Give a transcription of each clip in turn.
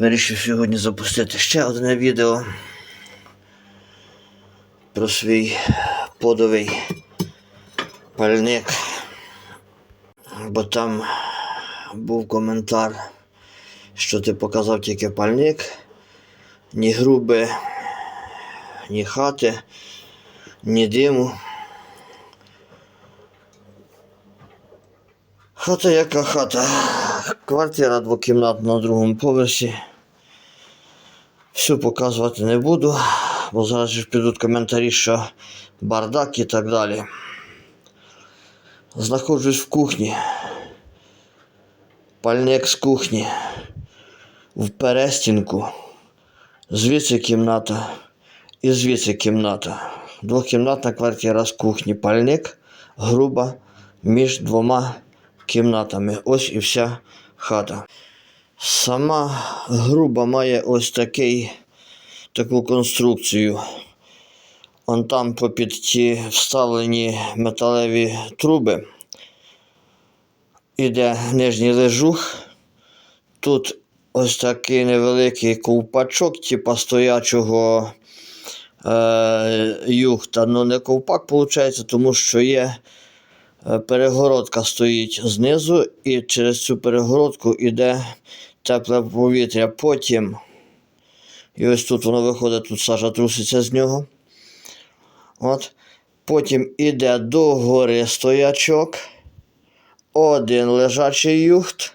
Вирішив сьогодні запустити ще одне відео про свій подовий пальник. Бо там був коментар, що ти показав тільки пальник, ні груби, ні хати, ні диму. Хата яка хата. Квартира двокімнатна на другому поверсі. Всю показувати не буду, бо зараз підуть коментарі, що бардак і так далі. Знаходжусь в кухні. Пальник з кухні. В перестінку. Звідси кімната. І звідси кімната. Двокімнатна квартира з кухні. Пальник груба між двома кімнатами. Ось і вся хата. Сама груба має ось такий, таку конструкцію. Он там попід ті вставлені металеві труби. Іде нижній лежух. Тут ось такий невеликий ковпачок, типа стоячого е, юхта. Ну не ковпак, виходить, тому що є е, перегородка стоїть знизу, і через цю перегородку йде тепле повітря. Потім, і ось тут воно виходить, тут сажа труситься з нього. От. Потім іде до гори стоячок, один лежачий юхт,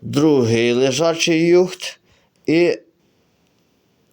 другий лежачий юхт і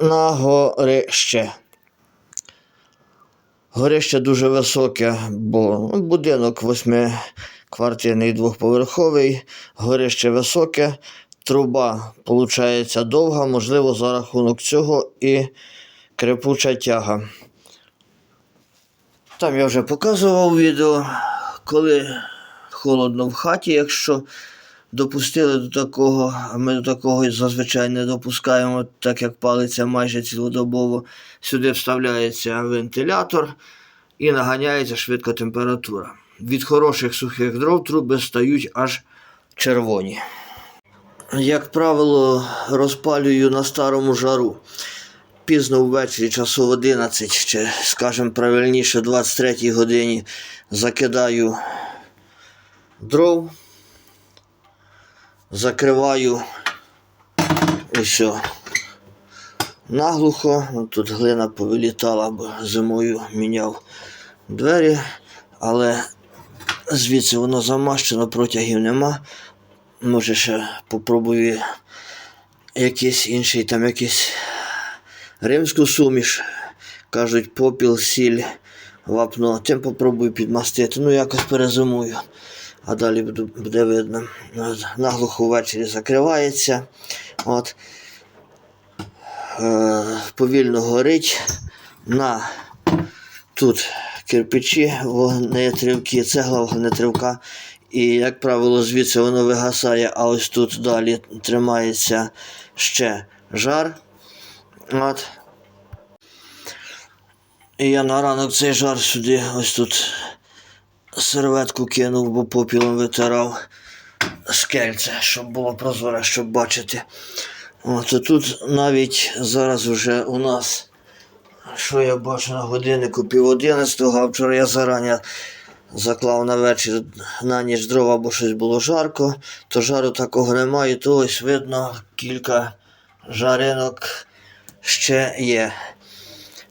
на горище. Горище дуже високе, бо ну, будинок восьмиквартирний двохповерховий, горище високе, труба, виходить, довга, можливо, за рахунок цього і крепуча тяга. Там я вже показував відео, коли холодно в хаті, якщо допустили до такого, а ми до такого зазвичай не допускаємо, так як палиться майже цілодобово. Сюди вставляється вентилятор і наганяється швидко температура. Від хороших сухих дров труби стають аж червоні. Як правило, розпалюю на старому жару. Пізно ввечері, часу в 11, чи, скажімо правильніше, 23 годині закидаю дров, закриваю і все. Наглухо, Ну, тут глина повилітала, бо зимою міняв двері, але звідси воно замащено, протягів нема. Може ще попробую якийсь інший там якийсь римську суміш. Кажуть, попіл, сіль, вапно. Тим попробую підмастити. Ну, якось перезимую. А далі буде видно. Наглухо ввечері закривається. От. Е, повільно горить. На тут кирпичі, вогнетривки, цегла вогнетривка. І, як правило, звідси воно вигасає, а ось тут далі тримається ще жар. От. І я на ранок цей жар сюди ось тут серветку кинув, бо попілом витирав скельце, щоб було прозоре, щоб бачити. От, тут навіть зараз вже у нас, що я бачу на годиннику пів одинадцятого, а вчора я зарані заклав на вечір на ніч дрова, бо щось було жарко, то жару такого немає, то ось видно кілька жаринок ще є.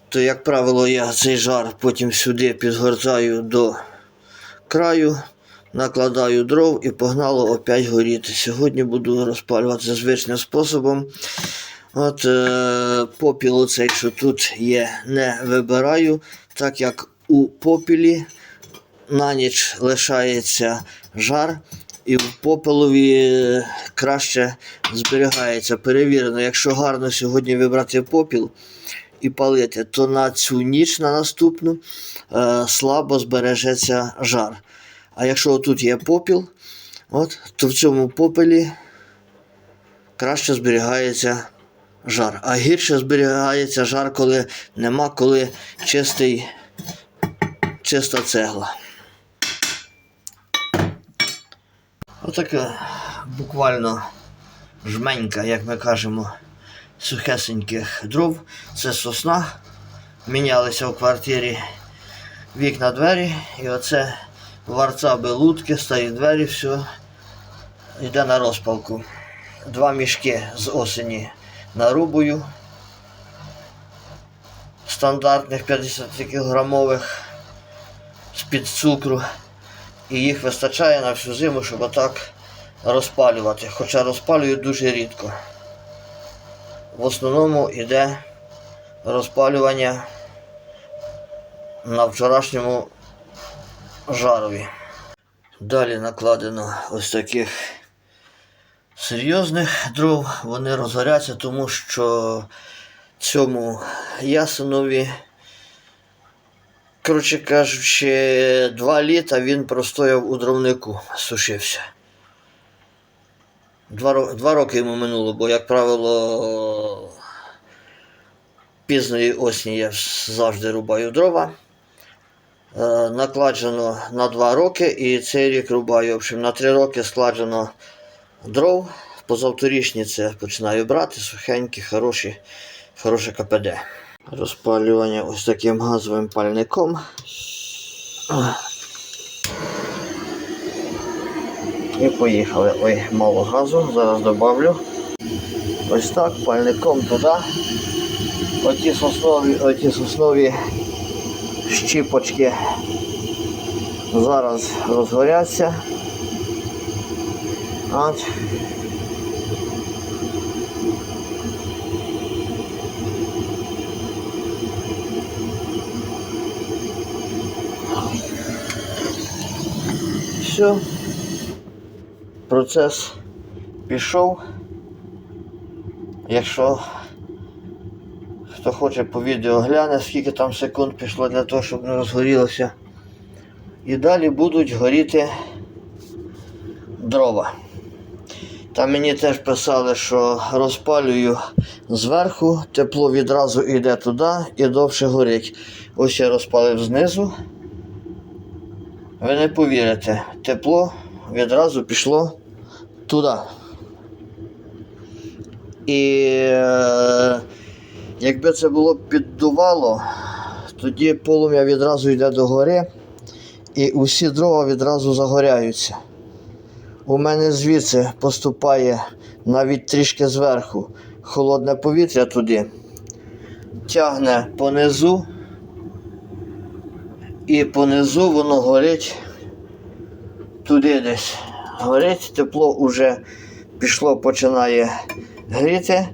То, як правило, я цей жар потім сюди підгортаю до краю, накладаю дров і погнало опять горіти. Сьогодні буду розпалювати звичним способом. От е, попіл оцей, що тут є, не вибираю, так як у попілі на ніч лишається жар, і в попелові е, краще зберігається. Перевірено, якщо гарно сьогодні вибрати попіл і палити, то на цю ніч на наступну е, слабо збережеться жар. А якщо тут є попіл, от, то в цьому попелі краще зберігається жар. А гірше зберігається жар, коли нема, коли чистий, чиста цегла. Отаке буквально жменька, як ми кажемо, сухесеньких дров. Це сосна. Мінялися в квартирі вікна двері. І оце варца белутки, старі двері, все йде на розпалку. Два мішки з осені нарубую. Стандартних 50 кілограмових з-під цукру. І їх вистачає на всю зиму, щоб отак розпалювати. Хоча розпалюю дуже рідко. В основному йде розпалювання на вчорашньому жарові. Далі накладено ось таких серйозних дров. Вони розгоряться, тому що цьому ясенові, коротше кажучи, два літа він простояв у дровнику, сушився. Два, два роки йому минуло, бо, як правило, пізної осені я завжди рубаю дрова. Е, накладено на два роки і цей рік рубаю. В общем, на три роки складено дров. Позавторічні це починаю брати, сухенькі, хороші, хороше КПД. Розпалювання ось таким газовим пальником. І поїхали. Ой, мало газу, зараз добавлю. Ось так, пальником туди. Оті соснові, оті соснові щіпочки зараз розгоряться. От. Все. Процес пішов. Якщо хто хоче по відео гляне, скільки там секунд пішло для того, щоб не розгорілося. І далі будуть горіти дрова. Там мені теж писали, що розпалюю зверху, тепло відразу йде туди і довше горить. Ось я розпалив знизу. Ви не повірите, тепло відразу пішло туди. І е, якби це було піддувало, тоді полум'я відразу йде до гори і усі дрова відразу загоряються. У мене звідси поступає навіть трішки зверху холодне повітря туди, тягне понизу, і понизу воно горить туди десь. Горить, тепло вже пішло, починає гріти.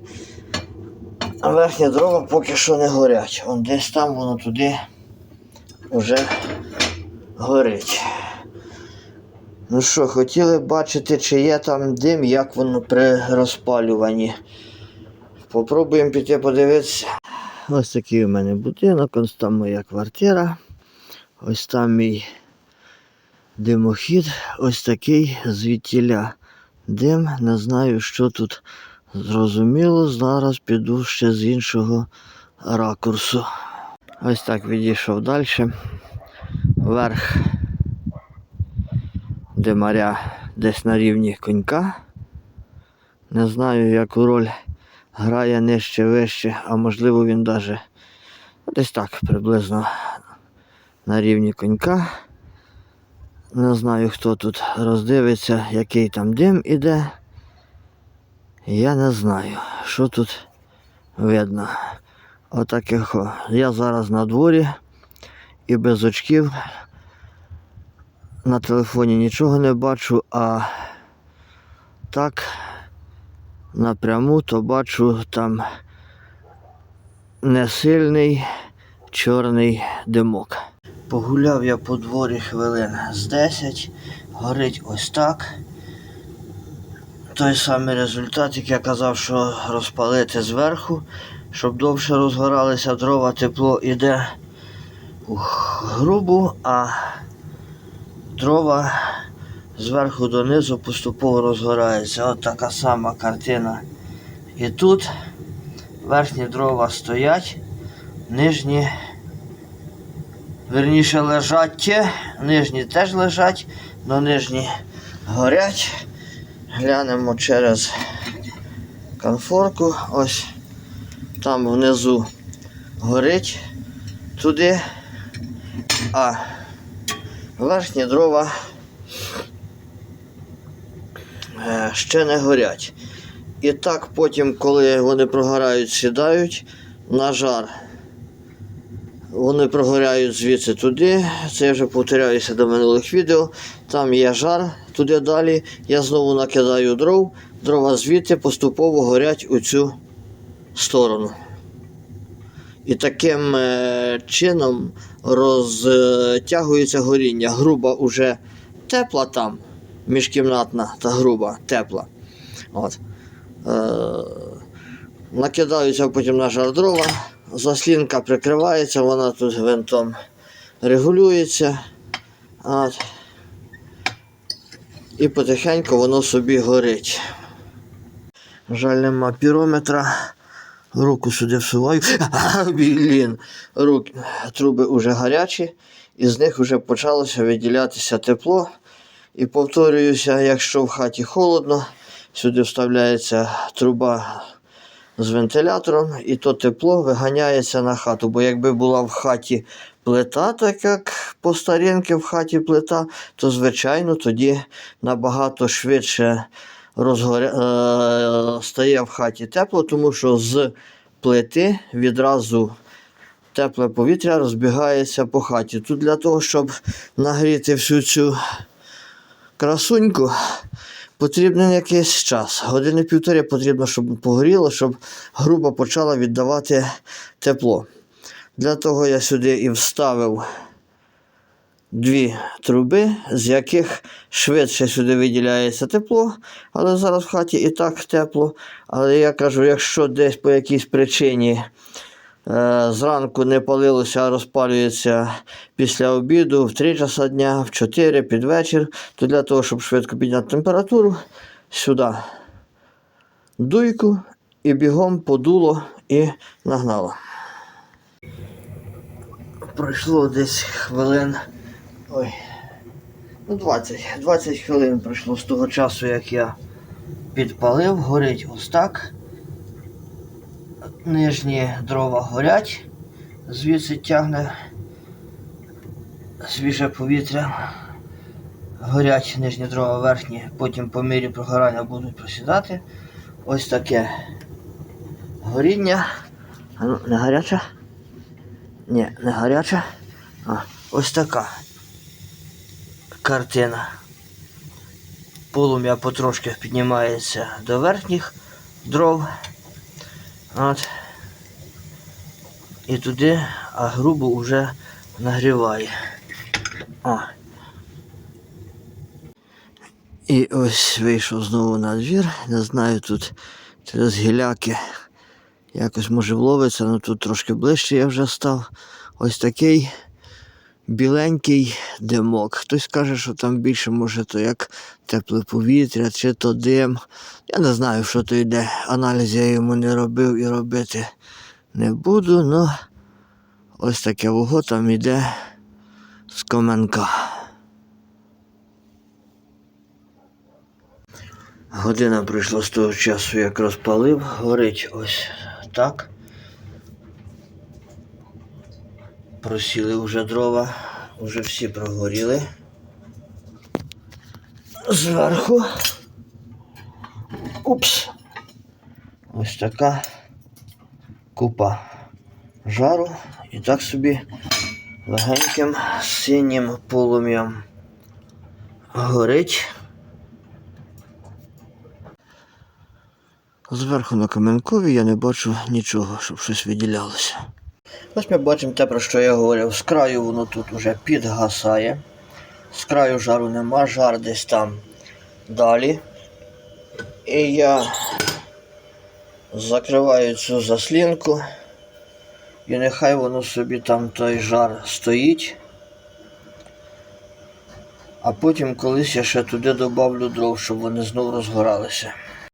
А верхні дрова поки що не горять. Он десь там воно туди вже горить. Ну що, хотіли бачити, чи є там дим, як воно при розпалюванні. Попробуємо піти подивитися. Ось такий у мене будинок, ось там моя квартира. Ось там мій димохід, ось такий звідтіля дим. Не знаю, що тут зрозуміло. Зараз піду ще з іншого ракурсу. Ось так відійшов далі. Вверх димаря десь на рівні конька. Не знаю, яку роль грає нижче вище, а можливо він даже десь так приблизно на рівні конька. Не знаю, хто тут роздивиться, який там дим іде. Я не знаю, що тут видно. Отаких. о. Я зараз на дворі і без очків. На телефоні нічого не бачу, а так напряму то бачу там несильний чорний димок. Погуляв я по дворі хвилин з 10, горить ось так. Той самий результат, як я казав, що розпалити зверху, щоб довше розгоралися дрова, тепло іде грубу, а дрова зверху донизу поступово розгорається. От така сама картина. І тут верхні дрова стоять, нижні, верніше лежать, нижні теж лежать, але нижні горять. Глянемо через конфорку. Ось там внизу горить туди, а верхні дрова е, ще не горять. І так потім, коли вони прогорають, сідають на жар. Вони прогоряють звідси туди. Це я вже повторяюся до минулих відео. Там є жар туди далі. Я знову накидаю дров. Дрова звідти поступово горять у цю сторону. І таким е, чином розтягується горіння. Груба уже тепла там, міжкімнатна та груба тепла. От. Е, накидаються потім на жар дрова, заслінка прикривається, вона тут гвинтом регулюється. От. І потихеньку воно собі горить. Жаль, нема пірометра. Руку сюди всуваю. Блін. Руки, труби вже гарячі, і з них вже почалося виділятися тепло. І повторююся, якщо в хаті холодно, сюди вставляється труба з вентилятором, і то тепло виганяється на хату. Бо якби була в хаті плита, так як по старінки в хаті плита, то звичайно тоді набагато швидше розгоря... е, стає в хаті тепло, тому що з плити відразу тепле повітря розбігається по хаті. Тут для того, щоб нагріти всю цю красуньку, потрібен якийсь час. Години півтори потрібно, щоб погоріло, щоб груба почала віддавати тепло. Для того я сюди і вставив дві труби, з яких швидше сюди виділяється тепло, але зараз в хаті і так тепло. Але я кажу, якщо десь по якійсь причині е, зранку не палилося, а розпалюється після обіду в 3 часа дня, в 4 під вечір, то для того, щоб швидко підняти температуру, сюди дуйку і бігом подуло і нагнало. Пройшло десь хвилин. Ой. Ну, 20. 20 хвилин пройшло з того часу, як я підпалив, горить ось так. Нижні дрова горять, звідси тягне свіже повітря. Горять нижні дрова верхні, потім по мірі прогорання будуть просідати. Ось таке горіння. А ну, не гаряча? Ні, не гаряча. А, ось така картина. Полум'я потрошки піднімається до верхніх дров. От. І туди, а грубо вже нагріває. О. І ось вийшов знову на двір. Не знаю, тут через гіляки якось може вловиться, але тут трошки ближче я вже став. Ось такий біленький димок. Хтось каже, що там більше може то як тепле повітря, чи то дим. Я не знаю, що то йде. Аналіз я йому не робив і робити не буду, але ось таке вого там йде з коменка. Година пройшла з того часу, як розпалив, горить ось так. Просіли вже дрова, вже всі прогоріли. Зверху. Упс. Ось така купа жару. І так собі легеньким синім полум'ям горить. Зверху на каменкові я не бачу нічого, щоб щось виділялося. Ось ми бачимо те, про що я говорив. З краю воно тут вже підгасає. З краю жару нема, жар десь там далі. І я закриваю цю заслінку. І нехай воно собі там той жар стоїть. А потім колись я ще туди добавлю дров, щоб вони знов розгоралися.